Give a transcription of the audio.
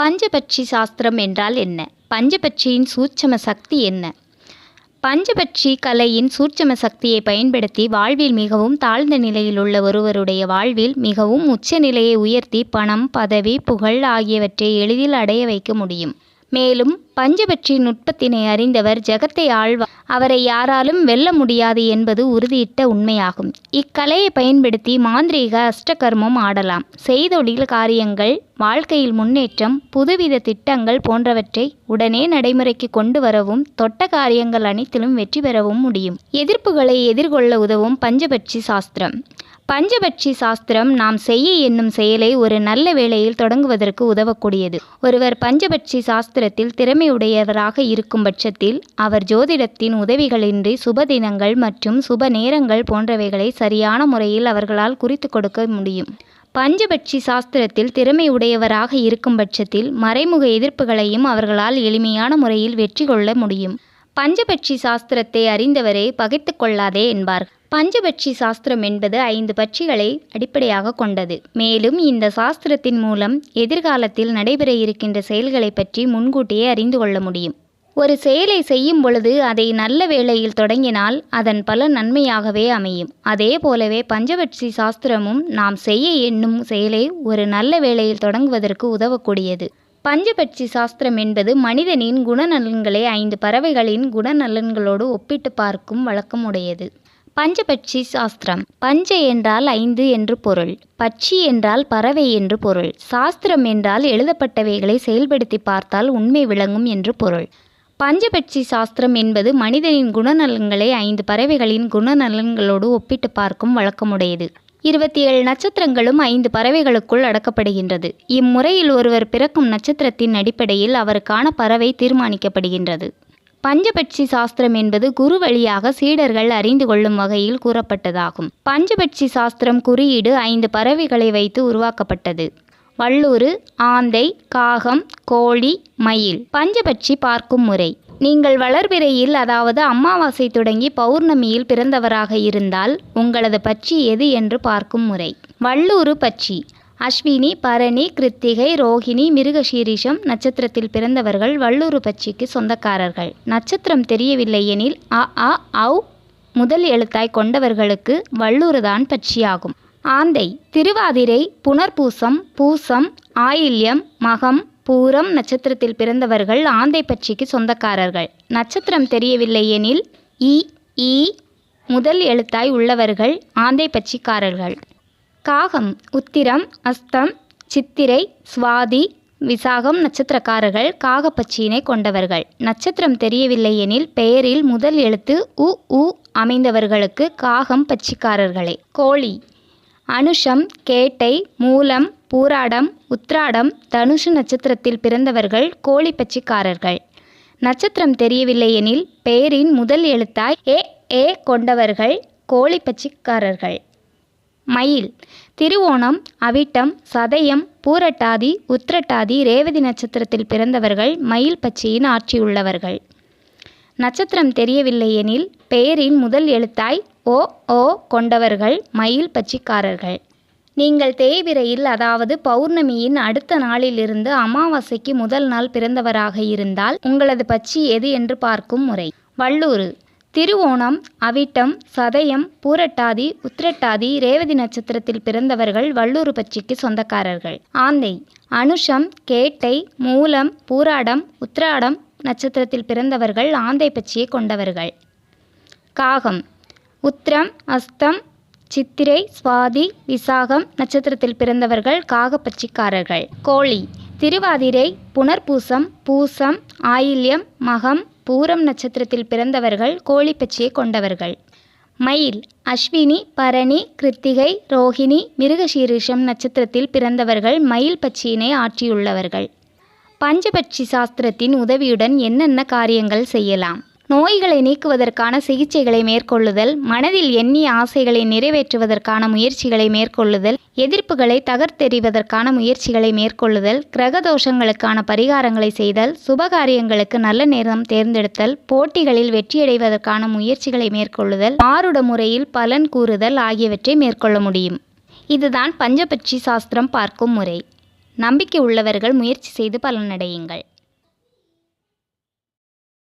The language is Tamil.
பஞ்சபட்சி சாஸ்திரம் என்றால் என்ன? பஞ்சபட்சியின் சூட்சம சக்தி என்ன? பஞ்சபட்சி கலையின் சூட்சம சக்தியை பயன்படுத்தி வாழ்வில் மிகவும் தாழ்ந்த நிலையில் உள்ள ஒருவருடைய வாழ்வில் மிகவும் உச்ச நிலையை உயர்த்தி பணம் பதவி புகழ் ஆகியவற்றை எளிதில் அடைய வைக்க முடியும். மேலும் பஞ்சபட்சி நுட்பத்தினை அறிந்தவர் ஜெகத்தை ஆழ்வார். அவரை யாராலும் வெல்ல முடியாது என்பது உறுதியிட்ட உண்மையாகும். இக்கலையை பயன்படுத்தி மாந்திரீக அஷ்டகர்மம் ஆடலாம். செய்தொழில் காரியங்கள் வாழ்க்கையில் முன்னேற்றம் புதுவித திட்டங்கள் போன்றவற்றை உடனே நடைமுறைக்கு கொண்டு வரவும் தொட்ட காரியங்கள் அனைத்திலும் வெற்றி பெறவும் முடியும். எதிர்ப்புகளை எதிர்கொள்ள உதவும் பஞ்சபட்சி சாஸ்திரம். பஞ்சபட்சி சாஸ்திரம் நாம் செய்ய என்னும் செயலை ஒரு நல்ல வேளையில் தொடங்குவதற்கு உதவக்கூடியது. ஒருவர் பஞ்சபட்சி சாஸ்திரத்தில் திறமையுடையவராக இருக்கும் பட்சத்தில் அவர் ஜோதிடத்தின் உதவிகளின்றி சுப தினங்கள் மற்றும் சுப நேரங்கள் போன்றவைகளை சரியான முறையில் அவர்களால் குறித்து கொடுக்க முடியும். பஞ்சபட்சி சாஸ்திரத்தில் திறமையுடையவராக இருக்கும் பட்சத்தில் மறைமுக எதிர்ப்புகளையும் அவர்களால் எளிமையான முறையில் வெற்றி கொள்ள முடியும். பஞ்சபட்சி சாஸ்திரத்தை அறிந்தவரே பகைத்து கொள்ளாதே என்பார். பஞ்சபட்சி சாஸ்திரம் என்பது ஐந்து பட்சிகளை அடிப்படையாக கொண்டது. மேலும் இந்த சாஸ்திரத்தின் மூலம் எதிர்காலத்தில் நடைபெற இருக்கின்ற செயல்களை பற்றி முன்கூட்டியே அறிந்து கொள்ள முடியும். ஒரு செயலை செய்யும் பொழுது அதை நல்ல வேளையில் தொடங்கினால் அதன் பல நன்மையாகவே அமையும். அதே போலவே பஞ்சபட்சி சாஸ்திரமும் நாம் செய்ய எண்ணும் செயலை ஒரு நல்ல வேளையில் தொடங்குவதற்கு உதவக்கூடியது. பஞ்சபட்சி சாஸ்திரம் என்பது மனிதனின் குணநலன்களை ஐந்து பறவைகளின் குணநலன்களோடு ஒப்பிட்டு பார்க்கும் வழக்கம் உடையது பஞ்சபட்சி சாஸ்திரம். பஞ்ச என்றால் ஐந்து என்று பொருள். பட்சி என்றால் பறவை என்று பொருள். சாஸ்திரம் என்றால் எழுதப்பட்டவைகளை செயல்படுத்தி பார்த்தால் உண்மை விளங்கும் என்று பொருள். பஞ்சபட்சி சாஸ்திரம் என்பது மனிதனின் குணநலன்களை ஐந்து பறவைகளின் குணநலன்களோடு ஒப்பிட்டு பார்க்கும் வழக்கமுடையது. இருபத்தி ஏழு நட்சத்திரங்களும் ஐந்து பறவைகளுக்குள் அடக்கப்படுகின்றது. இம்முறையில் ஒருவர் பிறக்கும் நட்சத்திரத்தின் அடிப்படையில் அவருக்கான பறவை தீர்மானிக்கப்படுகின்றது. பஞ்சபட்சி சாஸ்திரம் என்பது குரு வழியாக சீடர்கள் அறிந்து கொள்ளும் வகையில் கூறப்பட்டதாகும். பஞ்சபட்சி சாஸ்திரம் குறியீடு ஐந்து பறவைகளை வைத்து உருவாக்கப்பட்டது. வள்ளூரு ஆந்தை காகம் கோழி மயில். பஞ்சபட்சி பார்க்கும் முறை. நீங்கள் வளர்பிறையில் அதாவது அமாவாசை தொடங்கி பௌர்ணமியில் பிறந்தவராக இருந்தால் உங்களது பட்சி எது என்று பார்க்கும் முறை. வள்ளூறு பட்சி. அஸ்வினி பரணி கிருத்திகை ரோஹிணி மிருகசீரிஷம் நட்சத்திரத்தில் பிறந்தவர்கள் வள்ளூறு பட்சிக்கு சொந்தக்காரர்கள். நட்சத்திரம் தெரியவில்லை எனில் அ அ ஔ முதல் எழுத்தாய் கொண்டவர்களுக்கு வள்ளூறுதான் பட்சியாகும். ஆந்தை. திருவாதிரை புனர்பூசம் பூசம் ஆயில்யம் மகம் பூரம் நட்சத்திரத்தில் பிறந்தவர்கள் ஆந்தை பட்சிக்கு சொந்தக்காரர்கள். நட்சத்திரம் தெரியவில்லை எனில் இ ஈ முதல் எழுத்தாய் உள்ளவர்கள் ஆந்தை பட்சிக்காரர்கள். காகம் உத்திரம் அஸ்தம் சித்திரை சுவாதி விசாகம் நட்சத்திரக்காரர்கள் காகப்பட்சியினை கொண்டவர்கள். நட்சத்திரம் தெரியவில்லை எனில் பெயரில் முதல் எழுத்து உ உ அமைந்தவர்களுக்கு காகம் பட்சிக்காரர்களே. கோழி அனுஷம் கேட்டை மூலம் பூராடம் உத்ராடம் தனுஷு நட்சத்திரத்தில் பிறந்தவர்கள் கோழிப்பச்சிக்காரர்கள் நட்சத்திரம் தெரியவில்லை எனில் பெயரின் முதல் எழுத்தாய் ஏ ஏ கொண்டவர்கள் கோழிப்பச்சிக்காரர்கள் மயில் திருவோணம் அவிட்டம் சதயம் பூரட்டாதி உத்திரட்டாதி ரேவதி நட்சத்திரத்தில் பிறந்தவர்கள் மயில் பட்சியின் ஆட்சியுள்ளவர்கள். நட்சத்திரம் தெரியவில்லை எனில் பெயரின் முதல் எழுத்தாய் ஓ ஓ கொண்டவர்கள் மயில் பச்சிக்காரர்கள். நீங்கள் தேய்பிரையில் அதாவது பௌர்ணமியின் அடுத்த நாளிலிருந்து அமாவாசைக்கு முதல் நாள் பிறந்தவராக இருந்தால் உங்களது பட்சி எது என்று பார்க்கும் முறை. வள்ளூரு. திருவோணம் அவிட்டம் சதயம் பூரட்டாதி உத்திரட்டாதி ரேவதி நட்சத்திரத்தில் பிறந்தவர்கள் வள்ளூர் பட்சிக்கு சொந்தக்காரர்கள். ஆந்தை. அனுஷம் கேட்டை மூலம் பூராடம் உத்திராடம் நட்சத்திரத்தில் பிறந்தவர்கள் ஆந்தை பட்சியை கொண்டவர்கள். காகம். உத்திரம் அஸ்தம் சித்திரை சுவாதி விசாகம் நட்சத்திரத்தில் பிறந்தவர்கள் காகப்பட்சிக்காரர்கள் கோழி திருவாதிரை புனர்பூசம் பூசம் ஆயில்யம் மகம் பூரம் நட்சத்திரத்தில் பிறந்தவர்கள் கோழிப்பச்சியை கொண்டவர்கள். மயில் அஸ்வினி பரணி கிருத்திகை ரோஹிணி மிருகசீரிஷம் நட்சத்திரத்தில் பிறந்தவர்கள் மயில் பச்சியினை ஆற்றியுள்ளவர்கள். பஞ்சபட்சி சாஸ்திரத்தின் உதவியுடன் என்னென்ன காரியங்கள் செய்யலாம்? நோய்களை நீக்குவதற்கான சிகிச்சைகளை மேற்கொள்ளுதல் மனதில் எண்ணிய ஆசைகளை நிறைவேற்றுவதற்கான முயற்சிகளை மேற்கொள்ளுதல் எதிர்ப்புகளை தகர்த்தெறிவதற்கான முயற்சிகளை மேற்கொள்ளுதல் கிரக தோஷங்களுக்கான பரிகாரங்களை செய்தல் சுபகாரியங்களுக்கு நல்ல நேரம் தேர்ந்தெடுத்தல் போட்டிகளில் வெற்றியடைவதற்கான முயற்சிகளை மேற்கொள்ளுதல் ஆருட முறையில் பலன் கூறுதல் ஆகியவற்றை மேற்கொள்ள முடியும். இதுதான் பஞ்சபட்சி சாஸ்திரம் பார்க்கும் முறை. நம்பிக்கை உள்ளவர்கள் முயற்சி செய்து பலனடையுங்கள்.